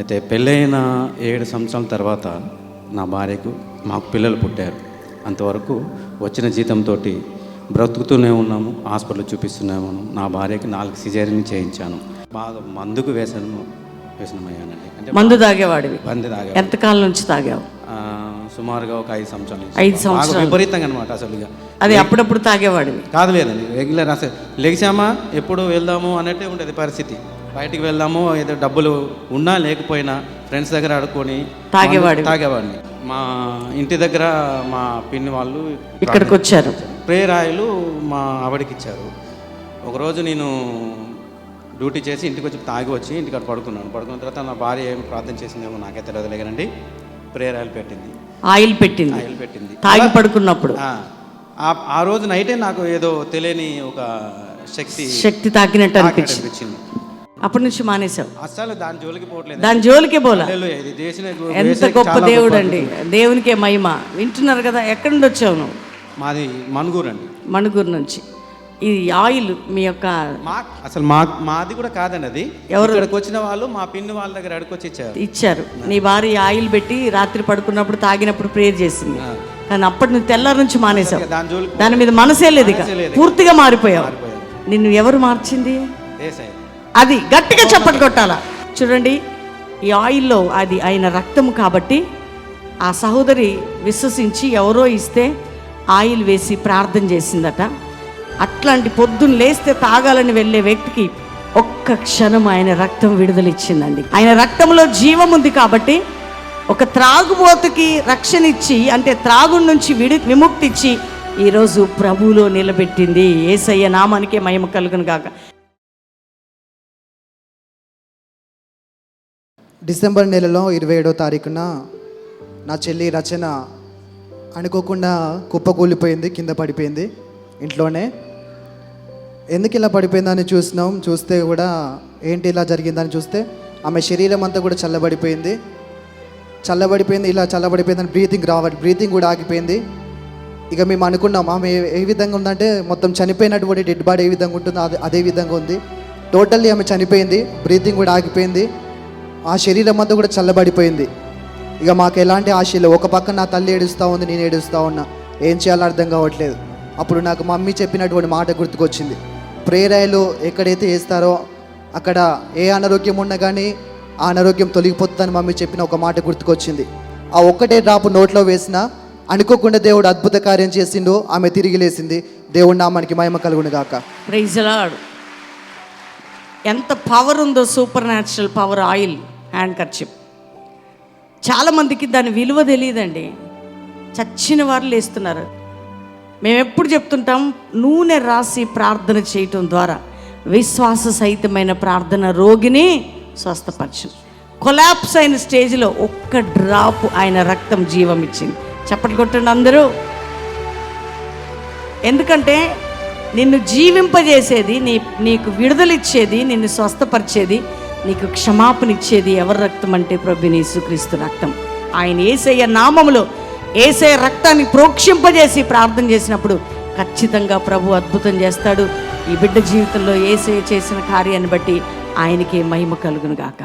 అయితే పెళ్ళైన ఏడు సంవత్సరాల తర్వాత నా భార్యకు మాకు పిల్లలు పుట్టారు. అంతవరకు వచ్చిన జీతంతో బ్రతుకుతూనే ఉన్నాము హాస్పిటల్ చూపిస్తున్నాము. నా భార్యకి నాలుగు సిజేరియన్ చేయించాను. బాగా మందుకు వేసను వ్యసనమయ్యానండి అంటే మందు తాగేవాడివి? బంది తాగా ఎంతకాలం నుంచి తాగావు? సుమారుగా ఒక ఐదు సంవత్సరాల. ఐదు సంవత్సరాలు. విపరీతంగా అనమాట అసలు ఇక. అది అప్పుడప్పుడు తాగేవాడివి? కాదు లేదండి రెగ్యులర్ అసలు. లెగిసామా ఎప్పుడు వెళ్దాము అన్నట్టే ఉండేది పరిస్థితి. బయటికి వెళ్దాము ఏదో డబ్బులు ఉన్నా లేకపోయినా ఫ్రెండ్స్ దగ్గర ఆడుకొని తాగేవాడివి. తాగేవాడిని. మా ఇంటి దగ్గర మా పిన్ని వాళ్ళు ఇక్కడికి వచ్చారు. ప్రేయర్ ఆయిల్ మా ఆవిడకి ఇచ్చారు. ఒకరోజు నేను డ్యూటీ చేసి ఇంటికి వచ్చి తాగి వచ్చి ఇంటికాడ పడుకున్నాను. పడుకున్న తర్వాత నా భార్య ఏం ప్రార్థన చేసిందేమో నాకే తెలియదు లేకనండి ప్రేయర్ ఆయిల్ పెట్టింది. ఆయిల్ పెట్టింది. ఆయిల్ పెట్టింది. తాగి పడుకున్నప్పుడు. ఆ, రోజు నైటే నాకు ఏదో తెలియని ఒక శక్తి శక్తి తాకినట్టు అనిపించింది. అప్పటి నుంచి మానేశావు. అస్సలు దాని జోలికి పోవట్లేదు. దాని జోలికే పోలా. ఎంత గొప్ప దేవుడు. అండి దేవునికే మహిమ. వింటున్నారు కదా ఎక్కడి నుండి వచ్చావు నువ్వు? మాది మనుగూరు అండి మణుగూరు నుంచి. ఈ ఆయిల్ మీ యొక్క మా అసలు మా మాది కూడా కాదండి అది. ఎవరు? ఇక్కడికి వచ్చిన వాళ్ళు మా పిన్ని వాళ్ళ దగ్గర అడుకొచ్చి ఇచ్చారు. ఇచ్చారు. నీ భార్య ఆయిల్ పెట్టి రాత్రి పడుకున్నప్పుడు తాగినప్పుడు ప్రేయర్ చేసింది. కానీ అప్పటి నుంచి తెల్లారి నుంచి మానేశావు. దాని మీద మనసే లేదు ఇక. పూర్తిగా మారిపోయావు. నిన్ను ఎవరు మార్చింది. అది గట్టిగా చప్పటి కొట్టాల. చూడండి ఈ ఆయిల్లో అది ఆయన రక్తము కాబట్టి ఆ సహోదరి విశ్వసించి ఎవరో ఇస్తే ఆయిల్ వేసి ప్రార్థన చేసిందట. అట్లాంటి పొద్దున్న లేస్తే తాగాలని వెళ్ళే వ్యక్తికి ఒక్క క్షణం ఆయన రక్తం విడుదలిచ్చిందండి. ఆయన రక్తంలో జీవం ఉంది కాబట్టి ఒక త్రాగుబోతుకి రక్షణ ఇచ్చి అంటే త్రాగు నుంచి విడి విముక్తిచ్చి ఈరోజు ప్రభువులో నిలబెట్టింది. ఏసయ్య నామానికే మహిమ కలుగును కాక డిసెంబర్ నెలలో ఇరవై ఏడో తారీఖున నా చెల్లి రచన అనుకోకుండా కుప్పకూలిపోయింది కింద పడిపోయింది ఇంట్లోనే. ఎందుకు ఇలా పడిపోయిందని చూసినాం చూస్తే కూడా ఏంటి ఇలా జరిగిందని చూస్తే ఆమె శరీరం అంతా కూడా చల్లబడిపోయింది. చల్లబడిపోయింది ఇలా చల్లబడిపోయిందని బ్రీతింగ్ రావ బ్రీతింగ్ కూడా ఆగిపోయింది. ఇక మేము అనుకున్నాం ఆమె ఏ- ఏ విధంగా ఉందంటే మొత్తం చనిపోయినటువంటి డెడ్ బాడీ ఏ విధంగా ఉంటుందో అదే అదే విధంగా ఉంది. టోటల్లీ ఆమె చనిపోయింది బ్రీతింగ్ కూడా ఆగిపోయింది. ఆ శరీరం అంతా కూడా చల్లబడిపోయింది. ఇక మాకు ఎలాంటి ఆశ లేవు ఒక పక్క నా తల్లి ఏడుస్తూ ఉంది నేను ఏడుస్తూ ఉన్నా. ఏం చేయాలో అర్థం కావట్లేదు. అప్పుడు నాకు మమ్మీ చెప్పినటువంటి మాట గుర్తుకొచ్చింది. ప్రేరాయలు ఎక్కడైతే వేస్తారో అక్కడ ఏ అనారోగ్యం ఉన్నా కానీ ఆ అనారోగ్యం తొలగిపోతుందని మమ్మీ చెప్పిన ఒక మాట గుర్తుకొచ్చింది. ఆ ఒక్కటే డ్రాప్ నోట్లో వేసినా అనుకోకుండా దేవుడు అద్భుత కార్యం చేసిండు ఆమె తిరిగి లేసింది దేవుడు నామానికి మహిమ కలుగుని గాక. ప్రైజ్ ఎంత పవర్ ఉందో super natural power oil hand kerchief చాలామందికి దాని విలువ తెలియదండి. చచ్చిన వారు లేస్తున్నారు. మేము ఎప్పుడు చెప్తుంటాం నూనె రాసి ప్రార్థన చేయటం ద్వారా విశ్వాస సహితమైన ప్రార్థన రోగిని స్వస్థపరచు. కొలాప్స్ అయిన స్టేజ్లో ఒక్క డ్రాప్ ఆయన రక్తం జీవం ఇచ్చింది. చప్పట్లు కొట్టండి అందరూ. ఎందుకంటే నిన్ను జీవింపజేసేది నీ నీకు విడుదలిచ్చేది నిన్ను స్వస్థపరిచేది నీకు క్షమాపణ ఇచ్చేది ఎవరి రక్తం అంటే ప్రభు యేసుక్రీస్తు రక్తం. ఆయన ఏసయ్య నామములో ఏసయ్య రక్తాన్ని ప్రోక్షింపజేసి ప్రార్థన చేసినప్పుడు ఖచ్చితంగా ప్రభు అద్భుతం చేస్తాడు. ఈ బిడ్డ జీవితంలో ఏసయ్య చేసిన కార్యాన్ని బట్టి ఆయనకి మహిమ కలుగును గాక